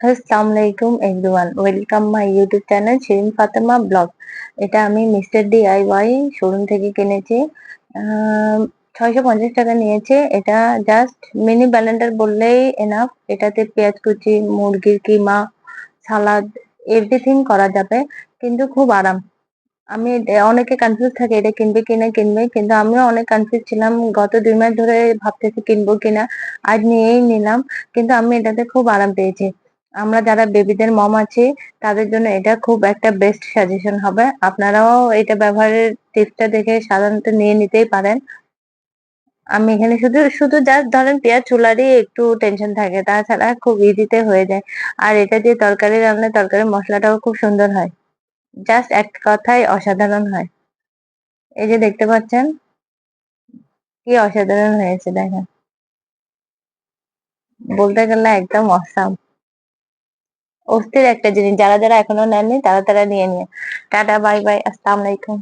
আসসালামু আলাইকুম everyone welcome my YouTube channel Shirin Fatema blog এটা আমি মিস্টার ডিআইওয়াই শোরুম থেকে কিনেছি। ছয়শো পঞ্চাশ টাকা নিয়েছে। এটা জাস্ট মিনি ব্যালেন্ডার বললেই এনাফ এটাতে পেঁয়াজ কুচি, মুরগির কিমা, সালাদ এভরিথিং করা যাবে। কিন্তু খুব আরাম। আমি অনেকে কনফিউজ থাকে, এটা কিনবে কিনা, কিনবে। কিন্তু আমিও অনেক কনফিউজ ছিলাম। গত দুই মাস ধরে ভাবতেছি কিনবো কিনা। আজ নিয়েই নিলাম। কিন্তু আমি এটাতে খুব আরাম পেয়েছি। আমরা যারা বেবিদের মম আছি, তাদের জন্য এটা খুব একটা বেস্ট সাজেশন হবে। আপনারাও এটা ব্যবহারের টিপসটা দেখে সাধারণত নিয়ে নিতেই পারেন। আমি এখানে শুধু শুধু জাস্ট ধরেন পেঁয়াজ, চুলারই একটু টেনশন থাকে, তাছাড়া খুব ইজিতে হয়ে যায়। আর এটা দিয়ে তরকারি রান্না, তরকারি মশলাটাও খুব সুন্দর হয়। জাস্ট এক কথায় অসাধারণ হয়। এই যে দেখতে পাচ্ছেন, কি অসাধারণ হয়েছে, দেখেন। বলতে গেলে একদম অসাম অস্থির একটা জিনিস। যারা যারা এখনও নেননি, তারা তারা নিয়ে নিয়ে। টাটা, বাই বাই, আসসালাম আলাইকুম।